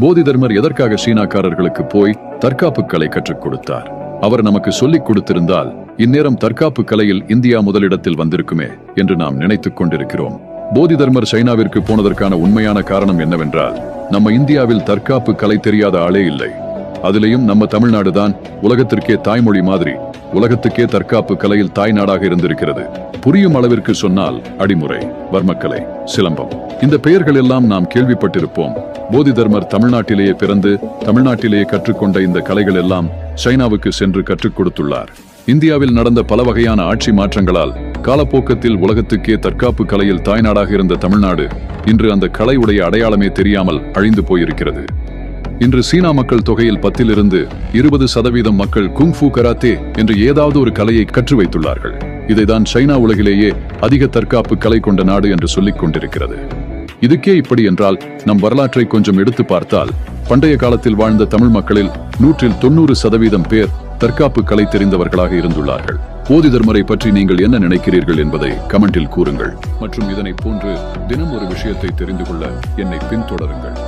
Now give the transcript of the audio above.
போதி தர்மர் எதற்காக சீனாக்காரர்களுக்கு போய் தற்காப்பு கலை கற்றுக் கொடுத்தார்? அவர் நமக்கு சொல்லிக் கொடுத்திருந்தால் இந்நேரம் தற்காப்பு கலையில் இந்தியா முதலிடத்தில் வந்திருக்குமே என்று நாம் நினைத்துக் கொண்டிருக்கிறோம். போதி தர்மர் சைனாவிற்கு போனதற்கான உண்மையான காரணம் என்னவென்றால் நம்ம இந்தியாவில் தற்காப்பு கலை தெரியாத ஆளே இல்லை. அதிலேயும் நம்ம தமிழ்நாடு தான் உலகத்திற்கே தாய்மொழி மாதிரி உலகத்துக்கே தற்காப்பு கலையில் தாய் நாடாக இருந்திருக்கிறது. புரியும் அளவிற்கு சொன்னால் அடிமுறை வர்மக்கலை சிலம்பம். இந்த பெயர்கள் எல்லாம் நாம் கேள்விப்பட்டிருப்போம். போதி தர்மர் தமிழ்நாட்டிலேயே பிறந்து தமிழ்நாட்டிலேயே கற்றுக்கொண்ட இந்த கலைகள் எல்லாம் சைனாவுக்கு சென்று கற்றுக் கொடுத்துள்ளார். இந்தியாவில் நடந்த பல வகையான ஆட்சி மாற்றங்களால் காலப்போக்கத்தில் உலகத்துக்கே தற்காப்பு கலையில் தாய்நாடாக இருந்த தமிழ்நாடு இன்று அந்த கலை உடைய அடையாளமே தெரியாமல் அழிந்து போயிருக்கிறது. இன்று சீனா மக்கள் தொகையில் பத்திலிருந்து இருபது சதவீதம் மக்கள் குங்ஃபு கராத்தே என்று ஏதாவது ஒரு கலையை கற்று வைத்துள்ளார்கள். இதைதான் சைனா உலகிலேயே அதிக தற்காப்பு கலை கொண்ட நாடு என்று சொல்லிக் கொண்டிருக்கிறது. இதுக்கே இப்படி என்றால் நம் வரலாற்றை கொஞ்சம் எடுத்து பார்த்தால் பண்டைய காலத்தில் வாழ்ந்த தமிழ் மக்களில் நூற்றில் தொண்ணூறு சதவீதம் பேர் தற்காப்பு கலை தெரிந்தவர்களாக இருந்துள்ளார்கள். போதி தர்மரை பற்றி நீங்கள் என்ன நினைக்கிறீர்கள் என்பதை கமெண்டில் கூறுங்கள். மற்றும் இதனை போன்று தினம் ஒரு விஷயத்தை தெரிந்து கொள்ள என்னை பின்தொடருங்கள்.